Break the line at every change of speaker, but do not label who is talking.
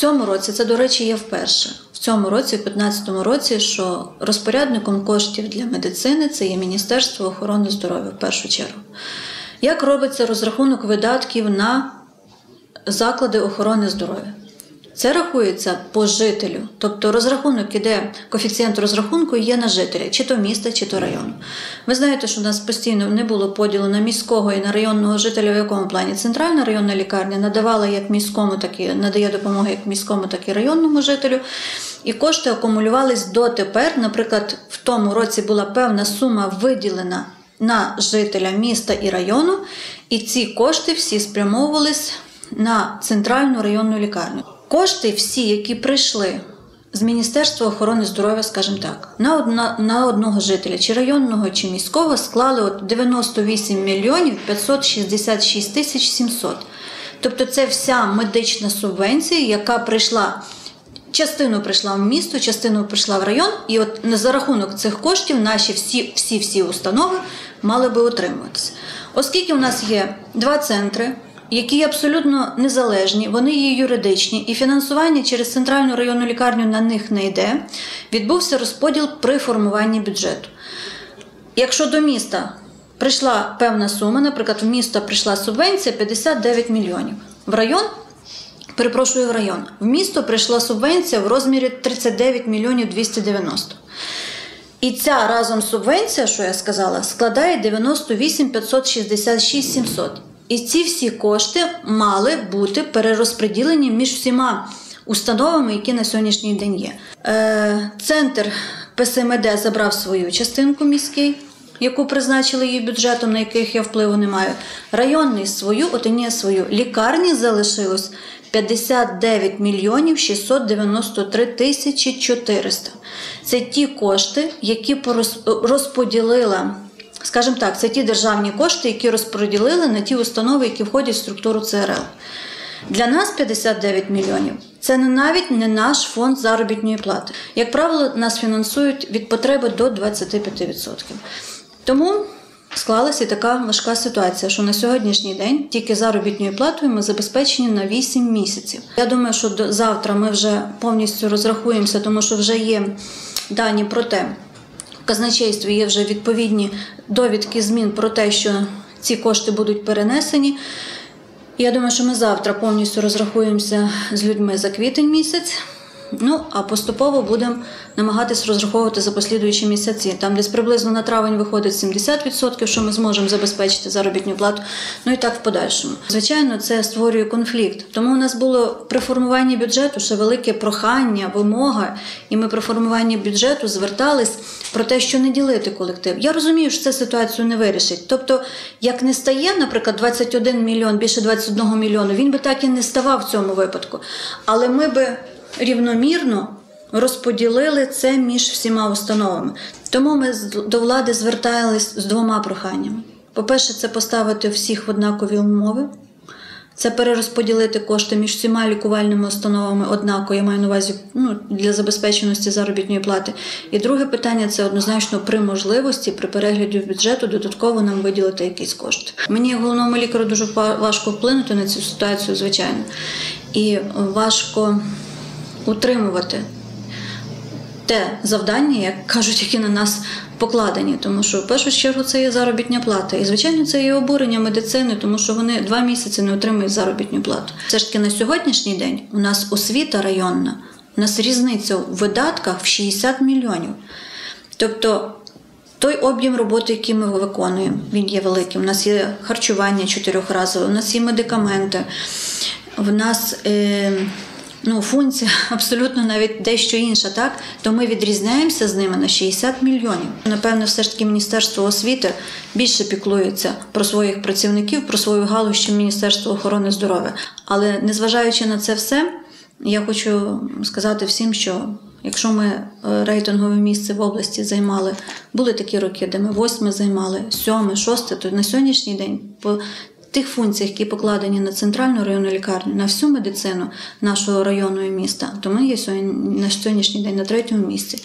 цьому році це, до речі, є вперше. В цьому році, в 2015 році, що розпорядником коштів для медицини це є Міністерство охорони здоров'я в першу чергу. Як робиться розрахунок видатків на заклади охорони здоров'я? Це рахується по жителю, тобто розрахунок іде, коефіцієнт розрахунку є на жителя, чи то міста, чи то району. Ви знаєте, що у нас постійно не було поділу на міського і на районного жителя, в якому плані центральна районна лікарня надавала як міському, так і надає допомогу як міському, так і районному жителю. І кошти акумулювались дотепер. Наприклад, в тому році була певна сума виділена на жителя міста і району, і ці кошти всі спрямовувались на центральну районну лікарню. Кошти всі, які прийшли з Міністерства охорони здоров'я, скажімо так, на одна, на одного жителя, чи районного, чи міського, склали от 98 мільйонів 566 тисяч 700. Тобто це вся медична субвенція, яка прийшла. Частину прийшла в місто, частину прийшла в район, і от за рахунок цих коштів наші всі всі всі установи мали би утримуватися. Оскільки у нас є два центри, які абсолютно незалежні, вони є юридичні, і фінансування через центральну районну лікарню на них не йде. Відбувся розподіл при формуванні бюджету. Якщо до міста прийшла певна сума, наприклад, в місто прийшла субвенція 59 мільйонів, в район. Перепрошую в район. В місто прийшла субвенція в розмірі 39 мільйонів 290. І ця разом субвенція, що я сказала, складає 98 566 700. І ці всі кошти мали бути перерозподілені між всіма установами, які на сьогоднішній день є. Е, Центр ПСМД забрав свою частинку міський, яку призначили її бюджетом, на яких я впливу не маю. Районний свою, отині свою. Лікарні залишилось 59 мільйонів 693 тисячі 400. Це ті кошти, які розподілила. Скажімо так, це ті державні кошти, які розподілили на ті установи, які входять в структуру ЦРЛ. Для нас 59 мільйонів це не навіть не наш фонд заробітної плати. Як правило, нас фінансують від потреби до 25%. Тому склалася така важка ситуація, що на сьогоднішній день тільки заробітною платою ми забезпечені на 8 місяців. Я думаю, що до завтра ми вже повністю розрахуємося, тому що вже є дані про те. Казначействі є вже відповідні довідки змін про те, що ці кошти будуть перенесені. Я думаю, що ми завтра повністю розрахуємося з людьми за квітень місяць. Ну, а поступово будемо намагатись розраховувати за послідуючі місяці. Там десь приблизно на травень виходить 70%, що ми зможемо забезпечити заробітну плату. Ну і так в подальшому. Звичайно, це створює конфлікт. Тому у нас було при формуванні бюджету ще велике прохання, вимога, і ми при формуванні бюджету звертались про те, що не ділити колектив. Я розумію, що це ситуацію не вирішить. Тобто, як не стає, наприклад, 21 мільйон, більше 21 мільйону, він би так і не ставав в цьому випадку. Але ми би рівномірно розподілили це між всіма установами. Тому ми до влади звертались з двома проханнями: по-перше, це поставити всіх в однакові умови. Це перерозподілити кошти між всіма лікувальними установами однаково, я маю на увазі ну, для забезпеченості заробітної плати. І друге питання це однозначно при можливості, при перегляді бюджету, додатково нам виділити якісь кошти. Мені, головному лікарю, дуже важко вплинути на цю ситуацію, звичайно. І важко утримувати те завдання, як кажуть, які на нас покладені, тому що в першу чергу це є заробітня плата. І, звичайно, це є обурення медицини, тому що вони два місяці не отримують заробітну плату. Все ж таки на сьогоднішній день у нас освіта районна, у нас різниця в видатках в 60 мільйонів. Тобто той об'єм роботи, який ми виконуємо, він є великим. У нас є харчування чотирьохразове, у нас є медикаменти, в нас. Е- ну, функція абсолютно навіть дещо інша, так то ми відрізняємося з ними на 60 мільйонів. Напевно, все ж таки Міністерство освіти більше піклується про своїх працівників, про свою галузь, ніж Міністерство охорони здоров'я. Але незважаючи на це все, я хочу сказати всім, що. Якщо ми е, рейтингове місце в області займали, були такі роки, де ми восьме займали, сьоме, шосте, то на сьогоднішній день по тих функціях, які покладені на центральну районну лікарню, на всю медицину нашого району і міста, то ми є на сьогоднішній день на третьому місці.